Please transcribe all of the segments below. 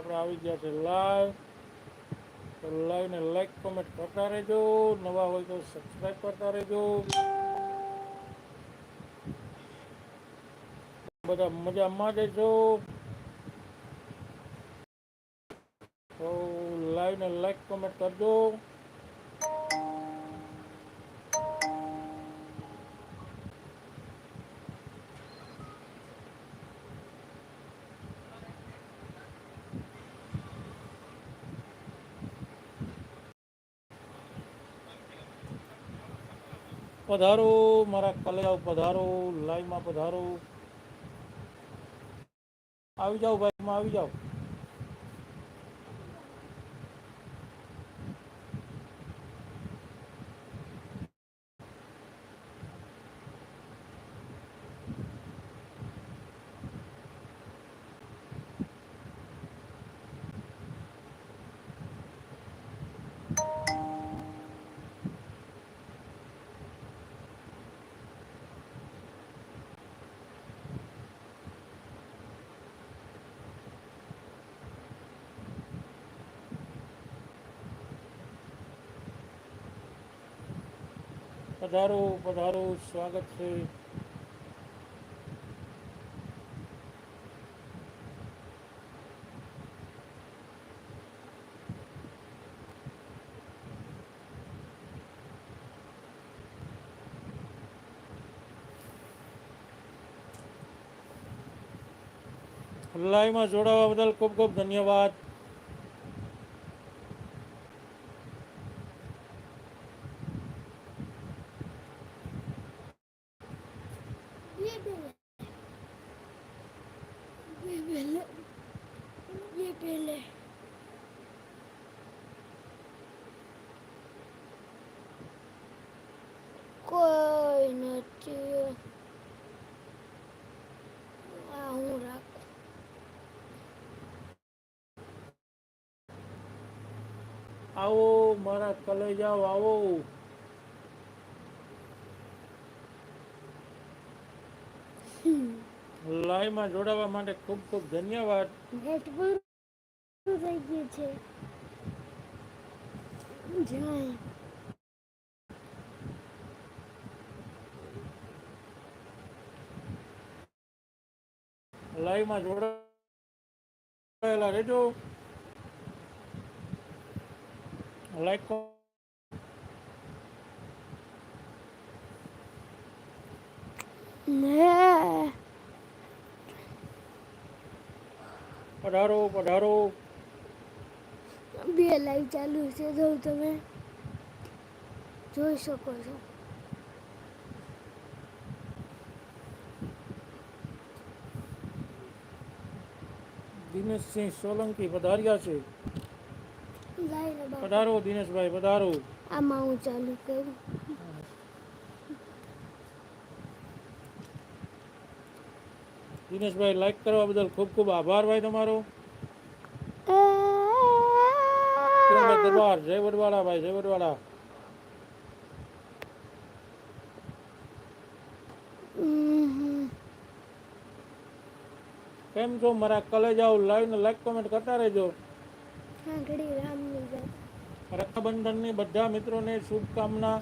આપણે આવી ગયા છે લાઈવ તો લાઈવને લાઈક કોમેન્ટ કરતા રહેજો. નવા હોય તો સબસ્ક્રાઈબ કરતા રહેજો. બધા મજામાં દેજો તો લાઈવ ને લાઈક કોમેન્ટ કરજો. પધારો મારા કલેજાઓ પધારો લાઈવમાં પધારો. આવી જાઓ ભાઈમાં આવી જાઓ. પધારો પધારો સ્વાગત છે. લાઈવમાં જોડાવા બદલ ખૂબ ખૂબ ધન્યવાદ. મારા વાવો લાઈવમાં જોડાવા માટે ખૂબ ખૂબ ધન્યવાદ. નેટ પૂરું થઈ ગયું છે. જાય. લાઈવમાં જોડાયેલા રહેજો. લાઈક ને પધારો પધારો બે લાઈવ ચાલુ છે જો તમે જોઈ શકો છો દિનેશસિંહ સોલંકી પધાર્યા છે લાઈને બાપ પધારો દિનેશભાઈ પધારો આમાં હું ચાલુ કરું. દિનેશભાઈ લાઈક કરવા બદલ ખૂબ ખૂબ આભાર ભાઈ તમારો. દરબાર જય વડવાળા ભાઈ જય વડવાળા કેમ છો? મારા કલેજાઓ લાઈવ ને લાઈક કોમેન્ટ કરતા રહેજો. રામની જાય રક્ષાબંધનની બધા મિત્રોને શુભકામના.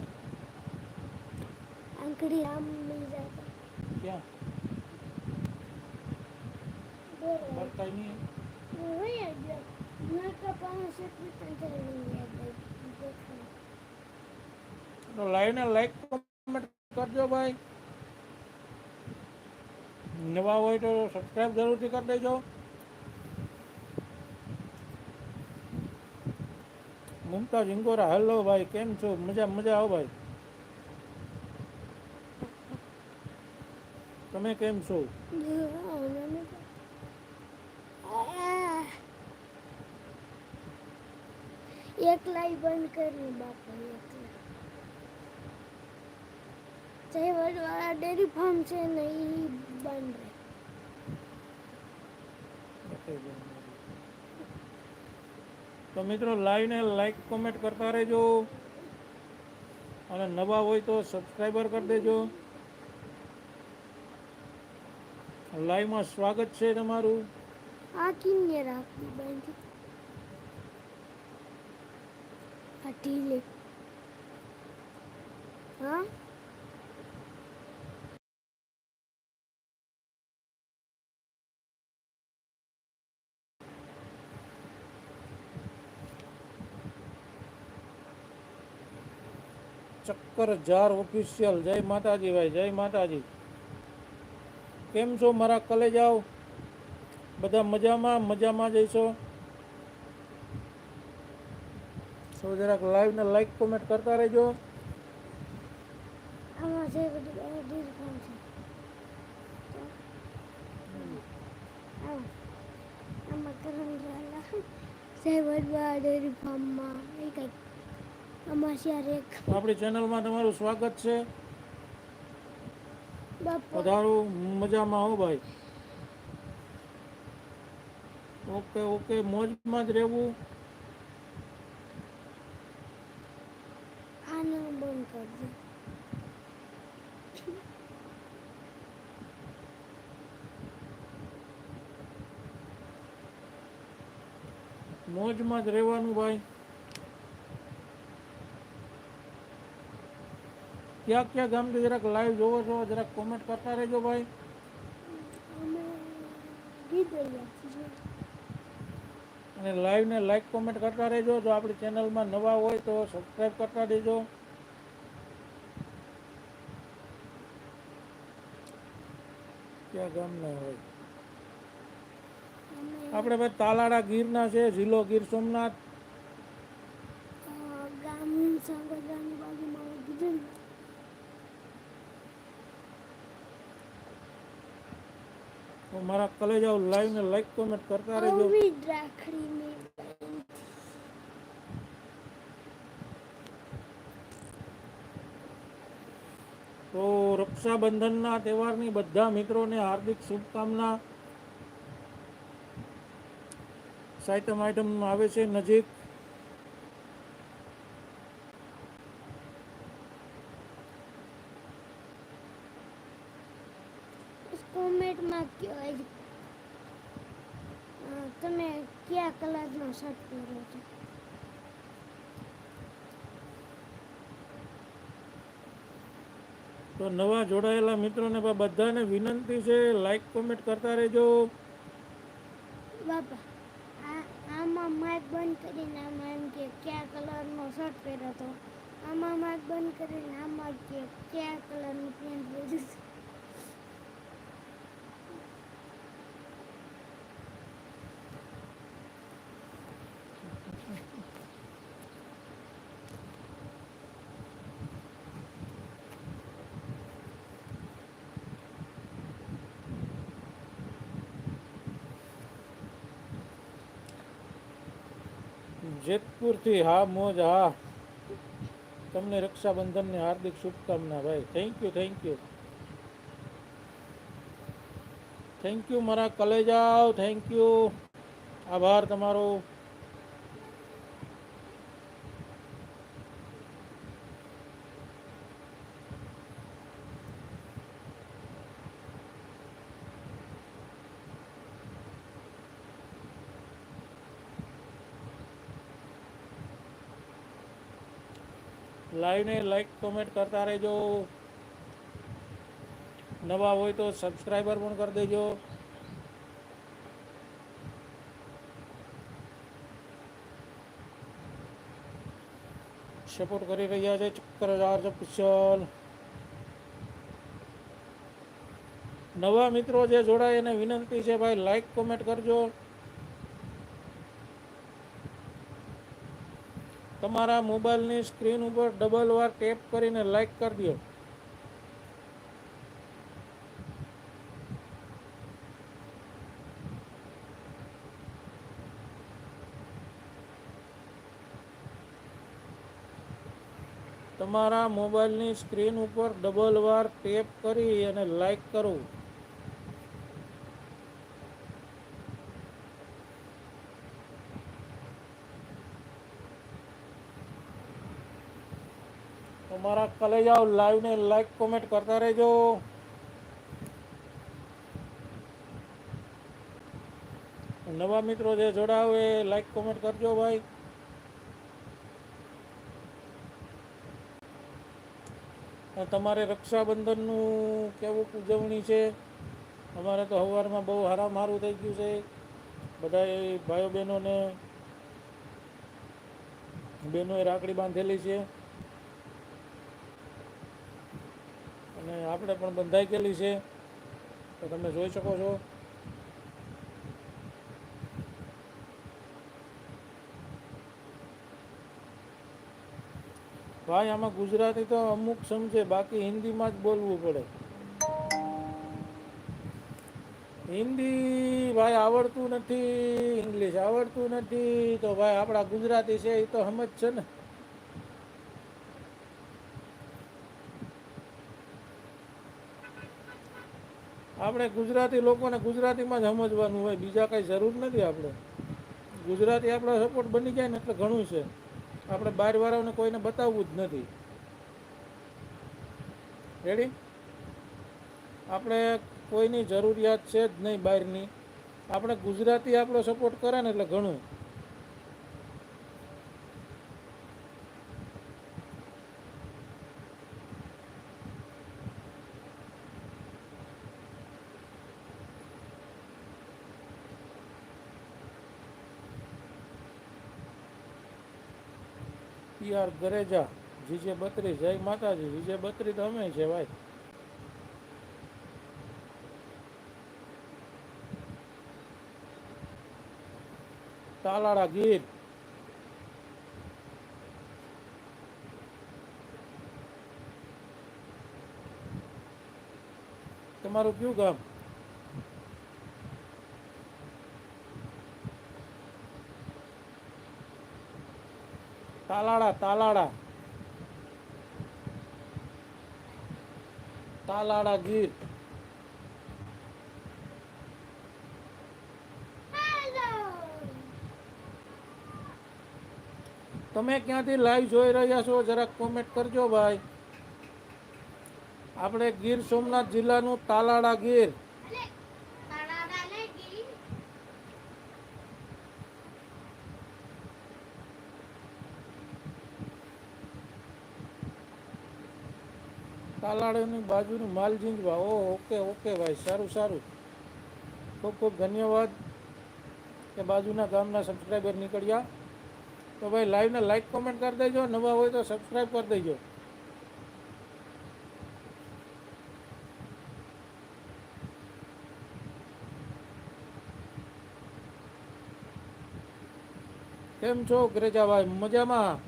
આંગળી જાય. ક્યાં? બોલો નહીં. તો લાઈવ લાઈક કોમેન્ટ કરજો ભાઈ. નવા હોય તો સબસ્ક્રાઈબ જરૂરથી કરી દેજો. મુમતાજ ઇંગોરા હેલો ભાઈ કેમ છો? મજા મજા આવો ભાઈ. તમે કેમ છો? એકલાઈ બંધ કરી બાપા એકલા જય વડવાળા ડેરી ફાર્મ છે ને એ બંધ રહે. તો મિત્રો લાઈવને લાઈક કોમેન્ટ કરતા રહેજો. અને નવા હોય તો સબસ્ક્રાઈબર કરી દેજો. લાઈવમાં સ્વાગત છે તમારું. આ કિમને રાખી બાંધી આ ઢીલે. હા? ચક્કર જાર ઓફિશિયલ જય માતાજી ભાઈ, જય માતાજી. કેમ છો મારા કલે જાઓ બધા મજામાં? મજામાં જઈશો સૌ જરાક લાઈવ ને લાઈક કોમેન્ટ કરતા રહેજો. આમાં છે બધું એડિટ કામ છે આવો આમાં કરણ લાલા સાહેબ ડેરી ફાર્મમાં એ કંઈક આમાં રેખ આપણી ચેનલમાં તમારું સ્વાગત છે. બાપા. વધારું મજામાં હો ભાઈ. Okay okay. મોજમાં જ રહેવું. આને બંધ મોજમાં જ રહેવાનું ભાઈ. ક્યાં ક્યાં ગામથી જરાક લાઈવ જોવો છો, જરાક કોમેન્ટ કરતા રહેજો ભાઈ. અને લાઈવને લાઈક કોમેન્ટ કરતા રહેજો. જો આપણી ચેનલમાં નવા હોય તો સબસ્ક્રાઈબ કરતા દેજો ક્યાં ગામના હોય? આપણે ભાઈ તાલાડા ગીરના છે, જિલ્લો ગીર સોમનાથ. મારા કલેજાઓ લાઈવ ને લાઈક કોમેન્ટ કરતા રહેજો. તો રક્ષાબંધનના તહેવારની બધા મિત્રોને હાર્દિક શુભકામના. સાયટમ આઈટમ આવે છે નજીક કોમેન્ટમાં કયો આજ અ, તમે કયા કલરનો શર્ટ પહેરો છો તો નવા જોડાયેલા મિત્રોને બધાને વિનંતી છે લાઈક કોમેન્ટ કરતા રહેજો. બાપા આ આમાં માઇક બંધ કરીને આમાં એમ કે કયા કલરનો શર્ટ પહેર્યો હતો? આમાં માઇક બંધ કરીને આમાં કે કયા કલરનું પેન્ટ પહેર્યું છે જેતપુરથી હા, મોજ, હા. તમને રક્ષાબંધનની હાર્દિક શુભકામના ભાઈ. Thank you thank you thank you મારા કલેજાઓ થેન્ક યુ આભાર તમારો. લાઈવને લાઈક કોમેન્ટ કરતા રહેજો. નવા હોય તો સબસ્ક્રાઈબર પણ કરી દેજો. સપોર્ટ કરી રહ્યા છે ચક્કર હજાર ઓફિશિયલ નવા મિત્રો જે જોડાય એને વિનંતી છે ભાઈ લાઈક કોમેન્ટ કરજો. તમારા મોબાઈલની સ્ક્રીન ઉપર ડબલ વાર ટેપ કરીને લાઈક કરી દો. તમારા મોબાઈલની સ્ક્રીન ઉપર ડબલ વાર ટેપ કરી અને લાઈક કરો. મારા કલેજાઓ લાઈવને લાઈક કોમેન્ટ કરતા રહેજો. નવા મિત્રો જે જોડાવ એ લાઈક કોમેન્ટ કરજો ભાઈ. તમારે રક્ષાબંધનનું કેવું ઉજવણી છે? અમારે તો સવારમાં બહુ હારામારું થઈ ગયું છે. બધા ભાઈઓ બહેનોને, બહેનોએ રાખડી બાંધેલી છે. અને આપણે પણ બંધાઈ ગયેલી છે. તો તમે જોઈ શકો છો. ભાઈ, આમાં ગુજરાતી તો અમુક સમજે, બાકી હિન્દીમાં જ બોલવું પડે. હિન્દી ભાઈ આવડતું નથી, ઇંગ્લિશ આવડતું નથી. તો ભાઈ, આપણા ગુજરાતી છે, એ તો સમજ છે ને. આપણે ગુજરાતી લોકોને ગુજરાતીમાં જ સમજવાનું હોય, બીજા કાંઈ જરૂર નથી આપણે. ગુજરાતી આપણો સપોર્ટ બની જાય ને એટલે ઘણું છે. આપણે બહારવાળાઓને કોઈને બતાવવું જ નથી. રેડી આપણે કોઈની જરૂરિયાત છે જ નહીં બહારની આપણે ગુજરાતી આપણો સપોર્ટ કરે ને એટલે ઘણું. યાર ગરેજા. જીજે બત્રી જય માતાજી. જીજે બત્રી તો અમે છે ભાઈ. તાલાળા ગીર. તમારું કયું ગામ? તાલાળા તાલાળા. તાલાળા ગીર તમે ક્યાંથી લાઈવ જોઈ રહ્યા છો? જરાક કોમેન્ટ કરજો ભાઈ. આપણે ગીર સોમનાથ જિલ્લાનું તાલાળા ગીર. તાલાળાની બાજુનું માલજીંજવા ઓ ઓકે ઓકે ભાઈ, સારું સારું. ખૂબ ખૂબ ધન્યવાદ કે બાજુના ગામના સબસ્ક્રાઈબર નીકળ્યા. તો ભાઈ લાઈવને લાઈક કોમેન્ટ કરી દેજો. નવા હોય તો સબસ્ક્રાઈબ કરી દેજો. કેમ છો, ગ્રેજાભાઈ? મજામાં?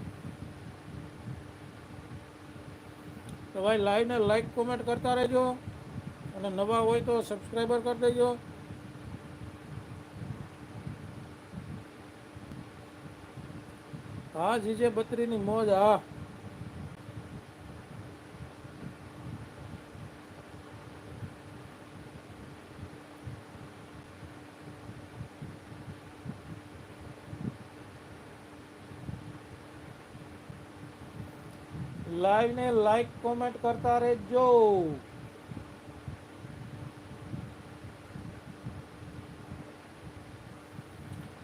તો ભાઈ લાઈવને લાઈક કોમેન્ટ કરતા રહેજો. અને નવા હોય તો સબસ્ક્રાઈબર કરી દેજો. હા, જીજે બત્રીની મોજ, હા. લાઈવ ને લાઈક કોમેન્ટ કરતા રહેજો.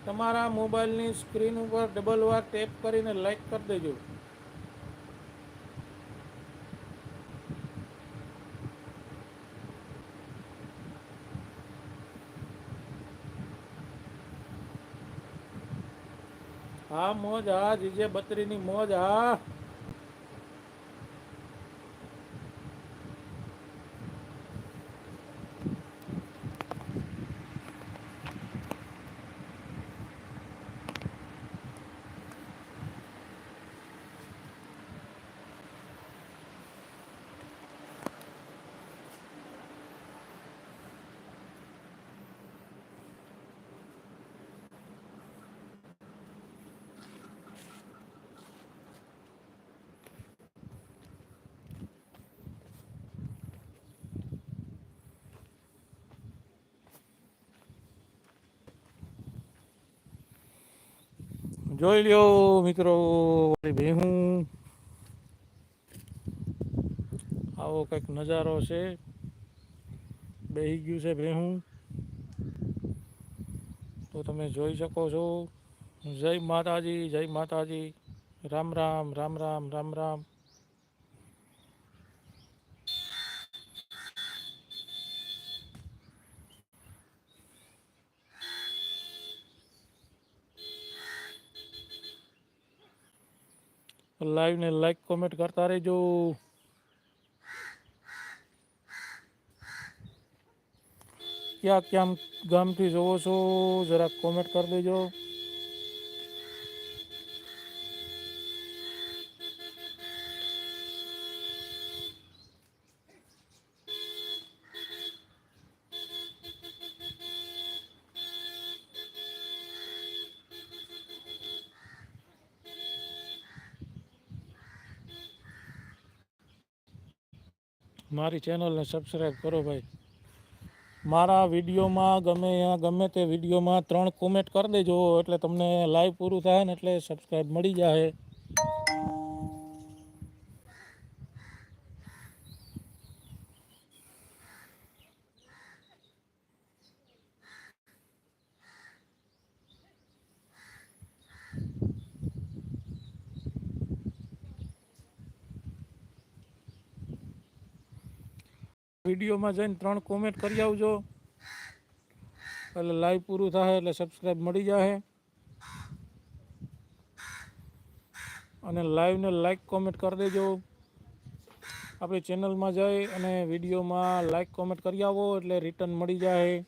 તમારા મોબાઈલની સ્ક્રીન ઉપર ડબલ વાર ટેપ કરીને લાઈક કરી દેજો. હા, મોજ, હા, જીજે બત્રીની મોજ, હા. જોઈ લ્યો મિત્રો વાળી ભેહું. આવો કંઈક નજારો છે. બેહી ગયું છે ભેહું. તો તમે જોઈ શકો છો. જય માતાજી જય માતાજી. રામ રામ રામ રામ રામ રામ. લાઈવને લાઈક કોમેન્ટ કરતા રહેજો. ક્યાં ક્યાં ગામથી જોવો છો જરાક કોમેન્ટ કરી દેજો. મારી ચેનલને સબસ્ક્રાઈબ કરો ભાઈ. મારા વિડીયોમાં ગમે ગમે તે વિડીયોમાં ત્રણ કોમેન્ટ કરી દેજો, એટલે તમને લાઈવ પૂરું થાય ને એટલે સબસ્ક્રાઈબ મળી જાય. વિડીયોમાં જઈને ત્રણ કોમેન્ટ કરી આવજો. એટલે લાઈવ પૂરું થાય એટલે સબસ્ક્રાઈબ મળી જાય અને લાઈવને લાઈક કોમેન્ટ કરી દેજો. આપણી ચેનલમાં જઈ અને વિડીયોમાં લાઈક કોમેન્ટ કરી આવો એટલે રિટર્ન મળી જાય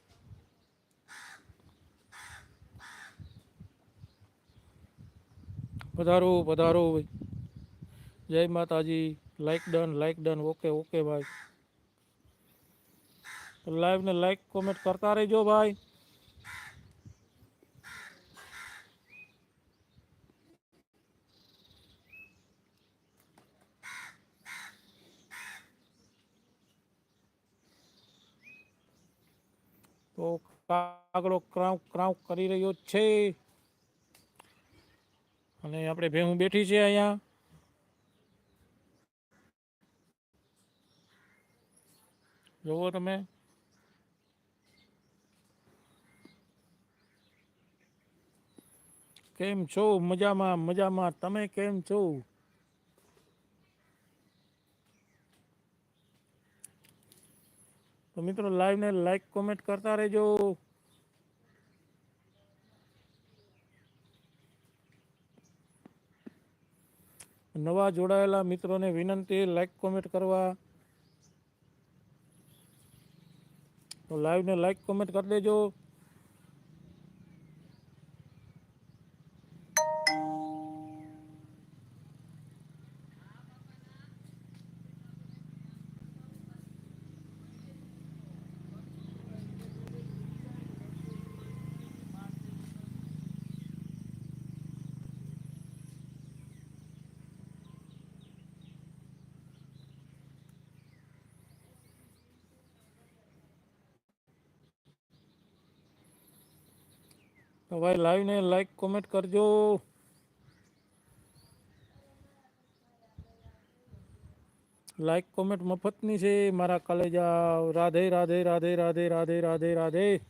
પધારો પધારો જય માતાજી. Like done like done okay okay ભાઈ. લાઈવ ને લાઈક કોમેન્ટ કરતા રહેજો ભાઈ તો કાગડો ક્રાઉ ક્રાઉ કરી રહ્યો છે અને આપણે ભેહું બેઠી છે અહીંયા। જોવો તમે। કેમ છો? મજામાં મજામાં. તમે કેમ છો? તો મિત્રો લાઈવ ને લાઈક કોમેન્ટ કરતા રહેજો. નવા જોડાયેલા મિત્રોને વિનંતી લાઈક કોમેન્ટ કરવા. તો લાઈવ ને લાઈક કોમેન્ટ કરી દેજો. તો ભાઈ લાઈવ ને લાઈક કોમેન્ટ કરજો. લાઈક કોમેન્ટ મફતની છે. મારા કલેજા, રાધે રાધે રાધે રાધે રાધે રાધે રાધે.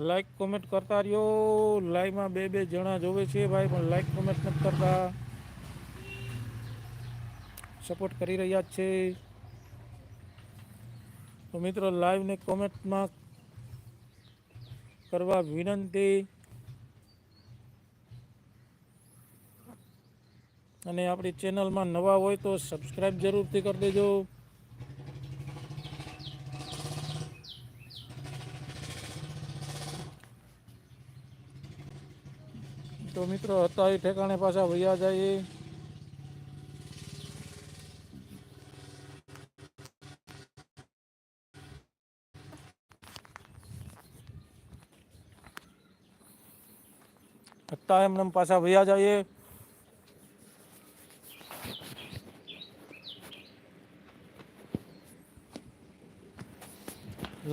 લાઈક કોમેન્ટ કરતા રહ્યો લાઈવમાં બે બે જણા જોવે છે ભાઈ, પણ લાઈક કોમેન્ટ નથી કરતા. સપોર્ટ કરી રહ્યા છે. તો મિત્રો, લાઈવને કોમેન્ટમાં કરવા વિનંતી. અને આપણી ચેનલમાં નવા હોય તો સબસ્ક્રાઈબ જરૂરથી કરી દેજો. મિત્રો હતા એ ઠેકાણે પાછા વૈયા જાય. હતા એમને એમ પાછા વૈયા જઈએ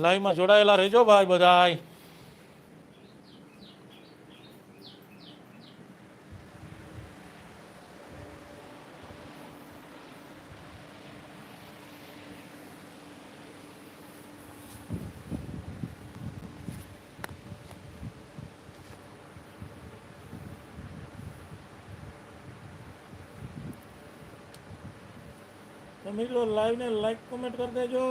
લાઈવમાં જોડાયેલા રહેજો ભાઈ બધાય મિત્રો લાઈવને લાઈક કોમેન્ટ કરી દેજો.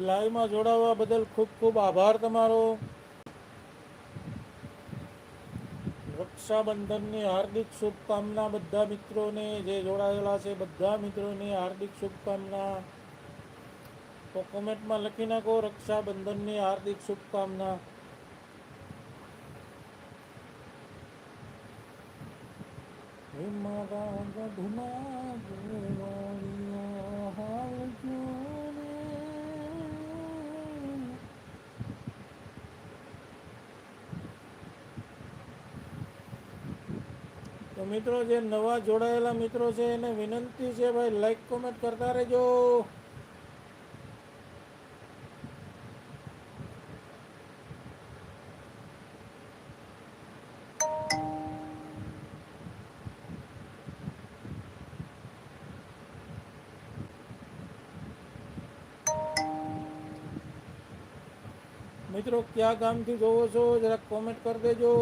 લાઈવમાં જોડાવા બદલ ખૂબ ખૂબ આભાર તમારો. રક્ષાબંધનની હાર્દિક શુભકામના બધા મિત્રોને, જે જોડાયેલા છે બધા મિત્રોને હાર્દિક શુભકામના. તો કોમેન્ટમાં લખી નાખો રક્ષાબંધનની હાર્દિક શુભકામના. હે મારા તો મિત્રો જે નવા જોડાયેલા મિત્રો છે, એને વિનંતી છે, ભાઈ લાઈક કોમેન્ટ કરતા રહેજો. મિત્રો, કયા ગામથી જોવો છો? જરાક કોમેન્ટ કરી દેજો.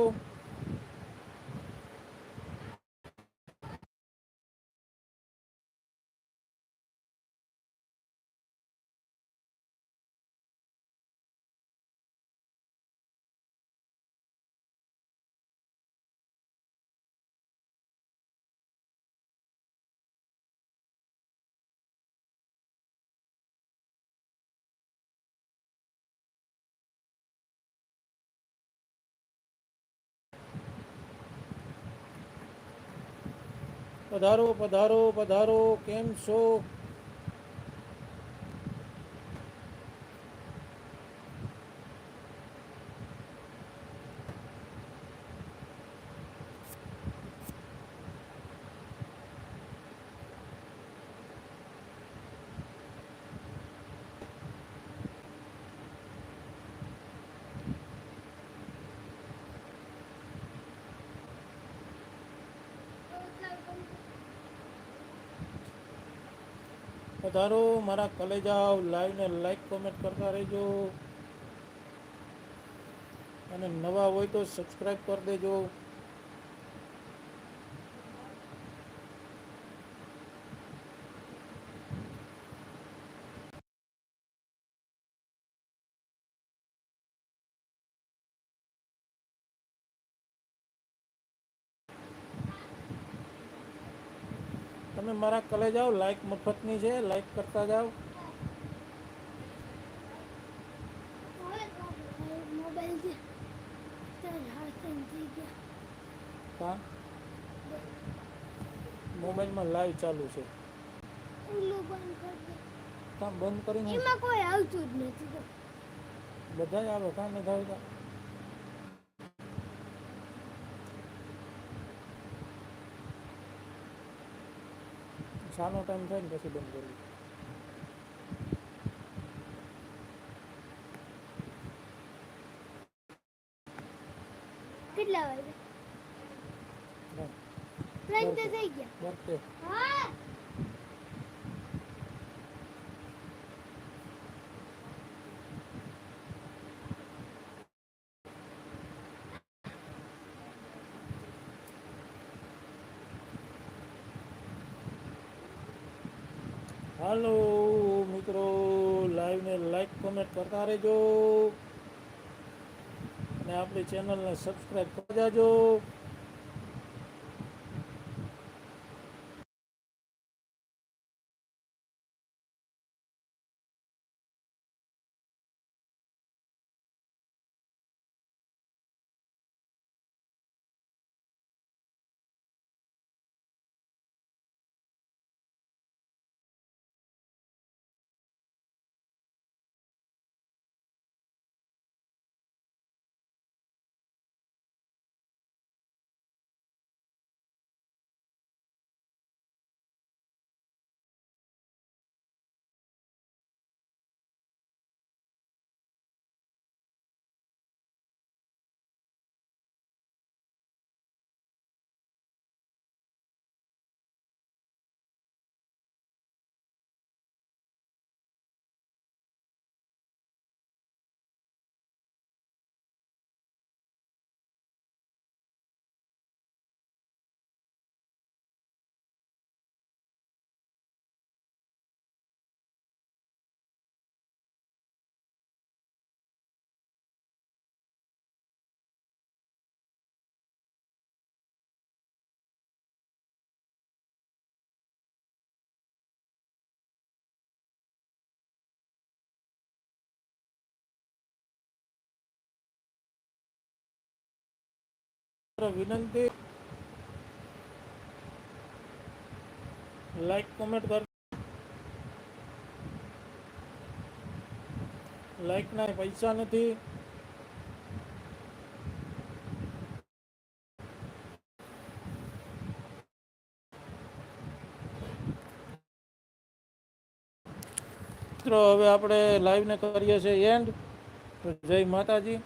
પધારો પધારો પધારો કેમ છો? પધારો મારા કલેજાઓ લાઈવને લાઈક કોમેન્ટ કરતા રહેજો. અને નવા હોય તો સબસ્ક્રાઈબ કરી દેજો. તમે મારા કલે જાઓ લાઈક મફતની છે લાઈક કરતા જાઓ. મોબાઈલમાં લાઈવ ચાલુ છે. બંધ કરીને? એમાં કોઈ આવતું જ નથી. બધા આવે કાં નથી આવતા સાનો ટાઈમ થાય ને પછી બંધ કરવું. કેટલા વાગે? થઈ ગયા બરતે હા હાલો મિત્રો લાઈવને લાઈક કોમેન્ટ જો અને આપણી ચેનલને સબસ્ક્રાઈબ કરી જાજો વિનંતી. લાઈક કોમેન્ટ કર. લાઈક ના પૈસા નથી. મિત્રો, હવે આપણે લાઈવ ને કરીએ છીએ એન્ડ જય માતાજી.